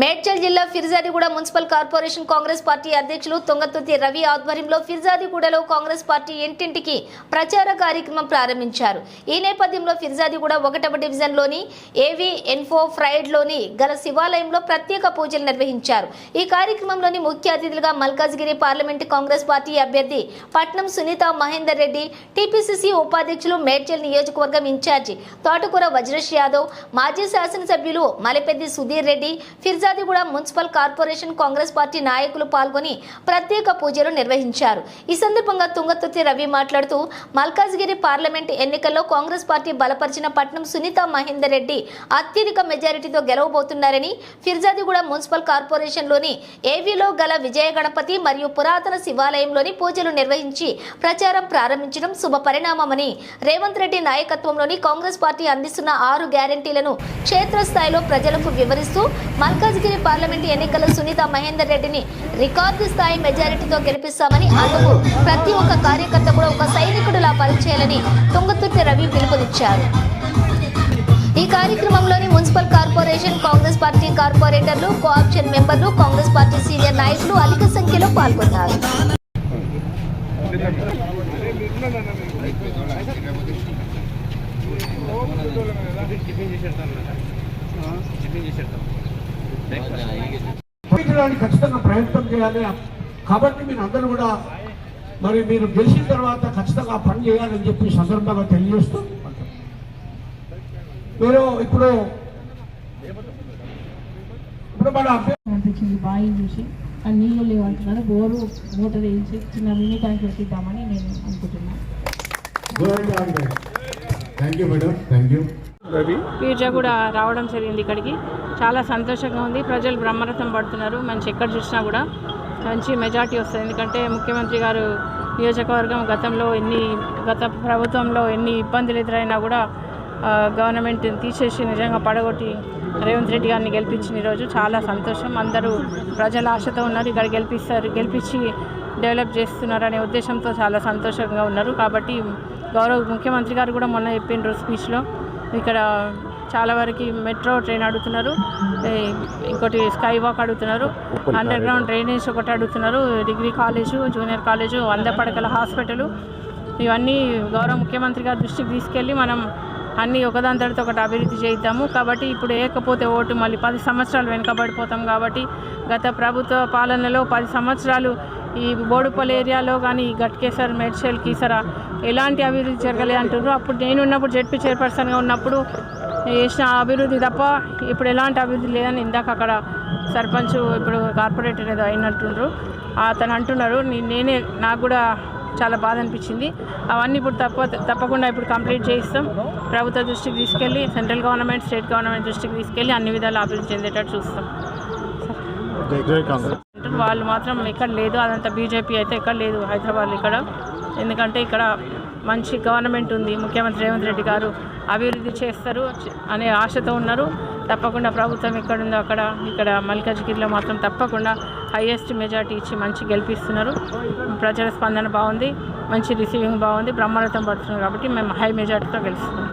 మేడ్చల్ జిల్లా Peerzadiguda municipal corporation Congress party అధ్యక్షులు తొంగతుర్తి రవి ఆధ్వర్యంలో ఫిర్జాదిగూడలో కాంగ్రెస్ పార్టీ ఇంటింటికి ప్రచార కార్యక్రమం ప్రారంభించారు. ఈ నేపథ్యంలో ఫిర్జాదిగూడ ఒకటవ డివిజన్లోని ఏవి ఎన్ఫో ఫ్రైడ్లోని గల శివాలయంలో ప్రత్యేక పూజలు నిర్వహించారు. ఈ కార్యక్రమంలోని ముఖ్య అతిథులుగా మల్కాజ్గిరి పార్లమెంటు కాంగ్రెస్ పార్టీ అభ్యర్థి పట్నం సునీత మహేందర్ రెడ్డి టీపీసీసీ ఉపాధ్యక్షులు మేడ్చల్ నియోజకవర్గం ఇన్ఛార్జి తోటకూర వజ్రేష్ యాదవ్ మాజీ శాసనసభ్యులు Malapeddi Sudheer Reddy Peerzadiguda municipal corporation Congress party నాయకులు పాల్గొని ప్రత్యేక పూజలు నిర్వహించారు. ఈ సందర్భంగా తుంగతుర్తి రవి మాట్లాడుతూ మల్కాజ్గిరి పార్లమెంట్ ఎన్నికల్లో కాంగ్రెస్ పార్టీ బలపరిచిన పట్నం సునీత మహేందర్ రెడ్డి అత్యధిక మెజారిటీతో గెలవబోతున్నారని ఫిర్జాదిగూడ మున్సిపల్ కార్పొరేషన్లోని ఏవీలో గల విజయ గణపతి మరియు పురాతన శివాలయంలోని పూజలు నిర్వహించి ప్రచారం ప్రారంభించడం శుభ పరిణామమని రేవంత్ రెడ్డి నాయకత్వంలోని కాంగ్రెస్ పార్టీ అందిస్తున్న ఆరు గ్యారంటీలను క్షేత్రస్థాయిలో ప్రజలకు వివరిస్తూ రాజగిరి పార్లమెంటు ఎన్నికల్లో సునీత మహేందర్ రెడ్డిని రికార్డు స్థాయి మెజారిటీతో గెలిపిస్తామని అందుకు ప్రతి ఒక్క కార్యకర్త కూడా ఒక సైనికుడిలా పనిచేయాలని తుంగతుర్తి రవి పిలుపునిచ్చారు. ఈ కార్యక్రమంలోని మున్సిపల్ కార్పొరేషన్ కాంగ్రెస్ పార్టీ కార్పొరేటర్లు కోఆప్షన్ మెంబర్లు కాంగ్రెస్ పార్టీ సీనియర్ నాయకులు అధిక సంఖ్యలో పాల్గొన్నారు. పంపించడానికి ఖచ్చితంగా ప్రయత్నం చేయాలి. కాబట్టి మీరు అందరూ కూడా మరి మీరు గెలిచిన తర్వాత ఖచ్చితంగా పని చేయాలని చెప్పి సందర్భంగా తెలియజేస్తూ మీరు ఇప్పుడు ఇప్పుడు మన అభ్య- అనిపించింది బావి చూసి ఆ నీళ్ళు లేవంటున్నారు బోరు మోటార్ వేసి చిన్న మినీ ట్యాంక్ పెట్టిద్దామని నేను అనుకుంటున్నాను thank you madam thank you Peerza కూడా రావడం జరిగింది ఇక్కడికి. చాలా సంతోషంగా ఉంది. ప్రజలు బ్రహ్మరథం పడుతున్నారు. మంచి ఎక్కడ చూసినా కూడా మంచి మెజార్టీ వస్తుంది. ఎందుకంటే ముఖ్యమంత్రి గారు నియోజకవర్గం గతంలో ఎన్ని గత ప్రభుత్వంలో ఎన్ని ఇబ్బందులు ఎదురైనా కూడా గవర్నమెంట్ తీసేసి నిజంగా పడగొట్టి రేవంత్ రెడ్డి గారిని గెలిపించిన ఈరోజు చాలా సంతోషం. అందరూ ప్రజల ఆశతో ఉన్నారు. ఇక్కడ గెలిపిస్తారు గెలిపించి డెవలప్ చేస్తున్నారు అనే ఉద్దేశంతో చాలా సంతోషంగా ఉన్నారు. కాబట్టి గౌరవ ముఖ్యమంత్రి గారు కూడా మొన్న చెప్పిండ్రు స్పీచ్లో ఇక్కడ చాలా వరకు మెట్రో ట్రైన్ అడుగుతున్నారు ఇంకోటి స్కై వాక్ అడుగుతున్నారు అండర్ గ్రౌండ్ డ్రైనేజ్ ఒకటి అడుగుతున్నారు డిగ్రీ కాలేజు జూనియర్ కాలేజు వంద పడకల హాస్పిటల్. ఇవన్నీ గౌరవ ముఖ్యమంత్రి గారి దృష్టికి తీసుకెళ్ళి మనం అన్నీ ఒకదాని తర్వాత ఒకటి అభివృద్ధి చేద్దాము కాబట్టి ఇప్పుడు ఏకపోతే ఓటు మళ్ళీ పది సంవత్సరాలు వెనుకబడిపోతాం కాబట్టి గత ప్రభుత్వ పాలనలో పది సంవత్సరాలు ఈ బోడుపల్లి ఏరియాలో కానీ గట్కేసర్ మేడ్చల్ కీసర ఎలాంటి అభివృద్ధి జరగలేదు అంటున్నారు. అప్పుడు నేను ఉన్నప్పుడు జడ్పీ చైర్పర్సన్గా ఉన్నప్పుడు చేసిన అభివృద్ధి తప్ప ఇప్పుడు ఎలాంటి అభివృద్ధి లేదని ఇందాక అక్కడ సర్పంచ్ ఇప్పుడు కార్పొరేటర్ ఏదో అయినట్టుండ్రు. అతను అంటున్నారు నేనే నాకు కూడా చాలా బాధ అనిపించింది. అవన్నీ ఇప్పుడు తప్ప తప్పకుండా ఇప్పుడు కంప్లీట్ చేయిస్తాం. ప్రభుత్వ దృష్టికి తీసుకెళ్ళి సెంట్రల్ గవర్నమెంట్ స్టేట్ గవర్నమెంట్ దృష్టికి తీసుకెళ్ళి అన్ని విధాలు అభివృద్ధి చెందేటట్టు చూస్తాం. వాళ్ళు మాత్రం ఇక్కడ లేదు. అదంతా బీజేపీ అయితే ఇక్కడ లేదు హైదరాబాద్ ఇక్కడ. ఎందుకంటే ఇక్కడ మంచి గవర్నమెంట్ ఉంది. ముఖ్యమంత్రి రేవంత్ రెడ్డి గారు అభివృద్ధి చేస్తారు అనే ఆశతో ఉన్నారు. తప్పకుండా ప్రభుత్వం ఎక్కడుందో అక్కడ ఇక్కడ మల్కాజ్గిరిలో మాత్రం తప్పకుండా హైయెస్ట్ మెజార్టీ ఇచ్చి మంచి గెలిపిస్తున్నారు. ప్రజల స్పందన బాగుంది. మంచి రిసీవింగ్ బాగుంది. బ్రహ్మరథం పడుతున్నారు కాబట్టి మేము హై మెజార్టీతో గెలుస్తున్నాం.